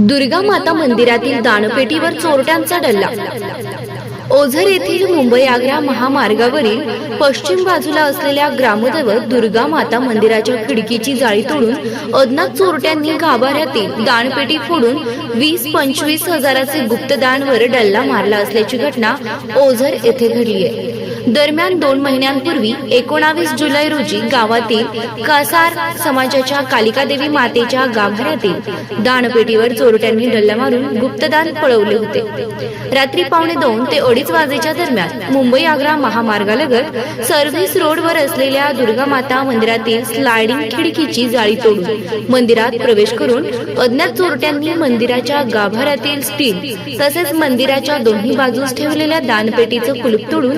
दुर्गा माता मंदिरातील दानपेटीवर चोरट्यांचा डल्ला. ओझर येथील मुंबई आग्रा महामार्गावरील पश्चिम बाजूला असलेल्या ग्रामदैवत दुर्गा माता मंदिराच्या खिडकीची जाळी तोडून अज्ञात चोरट्यांनी गाभाऱ्यातील दानपेटी फोडून वीस पंचवीस हजाराचे गुप्तदानवर डल्ला मारला असल्याची घटना ओझर येथे घडली आहे. दरम्यान दोन महिन्यांपूर्वी एकोणावीस जुलै रोजी गावातील कासार समाजाच्या कालिकादेवी मातेच्या गाभाऱ्यातील दानपेटीवर चोरट्यांनी डल्ला मारून गुप्तदान पळवले होते. रात्री पावणे दोन ते अडीच वाजेच्या दरम्यान मुंबई आग्रा महामार्गालगत सर्व्हिस रोडवर असलेल्या दुर्गा माता मंदिरातील स्लायडिंग खिडकीची जाळी तोडून मंदिरात प्रवेश करून अज्ञात चोरट्यांनी मंदिराच्या गाभाऱ्यातील स्टील तसेच मंदिराच्या दोन्ही बाजूस ठेवलेल्या दानपेटीचं कुलूप तोडून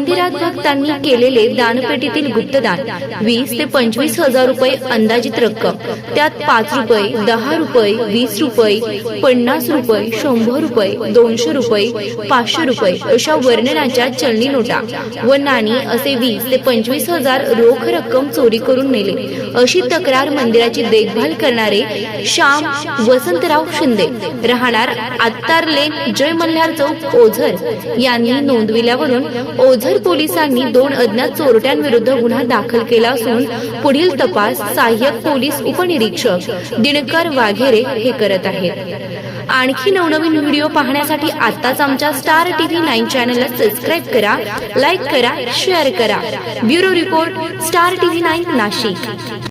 मंदिरात भक्तांनी केलेले दानपेटीतील गुप्तदान वीस ते पंचवीस हजार रुपये अंदाजित रक्कम त्यात पाच रुपये दहा रुपये वीस रुपये पन्नास रुपये शंभर रुपये दोनशे रुपये पाचशे रुपये अशा वर्णनाच्या चलनी नोटा व नाणी असे वीस ते पंचवीस हजार रोख रक्कम चोरी करून नेले. अशी तक्रार मंदिराची देखभाल करणारे श्याम वसंतराव शिंदे राहणार आत्तार लेन जय मल्हार चौक ओझर यांनी नोंदविल्यावरून ओझर ओझर पोलिसांनी दोन अज्ञात चोरट्यांविरुद्ध गुन्हा दाखल केला असून पुढील तपास सहाय्यक पोलीस उपनिरीक्षक दिनकर वाघेरे हे करत आहेत. आणखी नवनवीन व्हिडिओ पाहण्यासाठी आताच आमच्या स्टार टीव्ही नाईन चॅनलला सबस्क्राईब करा लाईक करा शेअर करा. Bureau report Star TV nine Nashik.